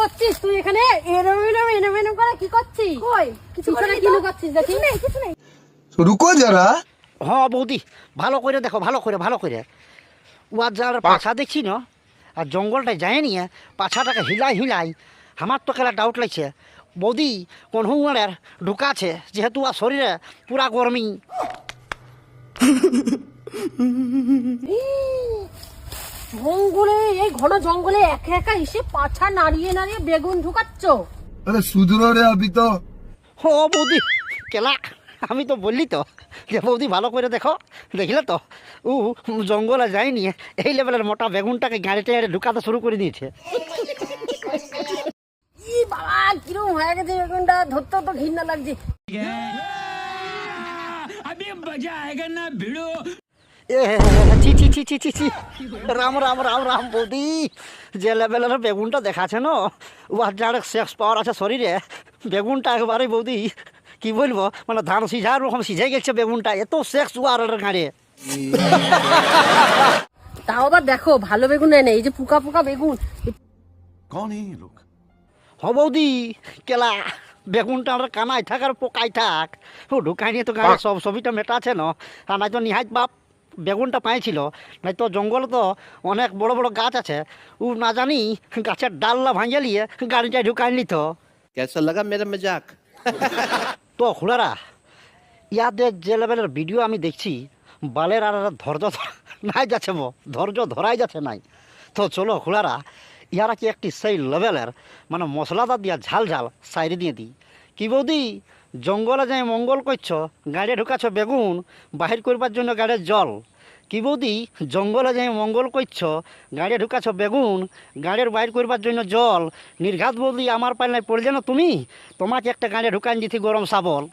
করছিস তুই এখানে? এরম এরম এরম এরম করে কি করছিস? কই? কিছু করে কি করছিস দেখি। নেই কিছু নেই। রুকো যারা। হ্যাঁ বৌদি ভালো করে দেখো ভালো করে ভালো করে। উয়ার যার পাছা দেখছি না আর জঙ্গলটায় যায় নিয়ে পাছাটাকে হিলাই হিলাই আমার তো খেলা ডাউট লাগছে। বৌদি কোন ঢুকাছে যেহেতু আর শরীরে পুরা গরমি। জঙ্গলে এই ঘন জঙ্গলে একা একা এসে পাছা নাড়িয়ে নাড়িয়ে বেগুন ঢুকাচ্ছ আরে সুধরো রে আবি তো বৌদি কেলা আমি তো বললি তো যে বৌদি ভালো করে দেখো দেখলে তো উ জঙ্গলে যায়নি এই লেভেলের মোটা বেগুনটাকে গাড়ি টাড়ি ঢুকাতে শুরু করে দিয়েছে কি বাবা কিরম হয়ে গেছে বেগুনটা ধরতে তো ঘৃণা লাগছে আমি মজা না ভিড়ো রাম রাম রাম রাম বৌদি। যে লেভেলের বেগুনটা দেখাছে না? ওয়ার যার সেক্স পাওয়ার আছে শরীরে বেগুনটা একবারে বৌদি কি বলব? মানে ধান সিঝার রকম সিঝে গেছে বেগুনটা এত সেক্স ওয়ার গাড়ে। তাও আবার দেখো ভালো বেগুন নেই এই যে পোকা পোকা বেগুন। কোন এই লোক? হ বৌদি কেলা বেগুনটা আমরা কানাই থাক আর পোকাই থাক। ও ঢুকাই নিয়ে তো গাড়ি সব ছবিটা মেটাছে না। তো নিহাই বাপ। বেগুনটা পাইছিল নাই তো জঙ্গল তো অনেক বড় বড় গাছ আছে ও না জানি গাছের ডাল্লা ভাঙিয়ে নিয়ে গাড়িটা ঢুকাই নিত। কেসা লাগা মেরে মেজাক। তো খুড়ারা ইয়াদের যে লেভেলের ভিডিও আমি দেখছি বালের আর ধৈর্য নাই যাচ্ছে মো ধৈর্য ধরাই যাচ্ছে নাই। তো চলো খুড়ারা ইয়ারা কি একটি সেই লেভেলের মানে মশলাদার দিয়া ঝাল ঝাল সাইড দিয়ে দিই। কি বৌদি? জঙ্গলে যাই মঙ্গল করছ গাড়ে ঢুকাছ বেগুন, বাহির করবার জন্য গাড়ির জল। কি বৌদি? জঙ্গলে যাই মঙ্গল করছ গাড়ে ঢুকাছ বেগুন, গাড়ির বাইর করবার জন্য জল। নির্ঘাত বৌদি, আমার পাল্লায় পড়লে না তুমি? তোমাকে একটা গাড়ে ঢুকান দিতে গরম সাবল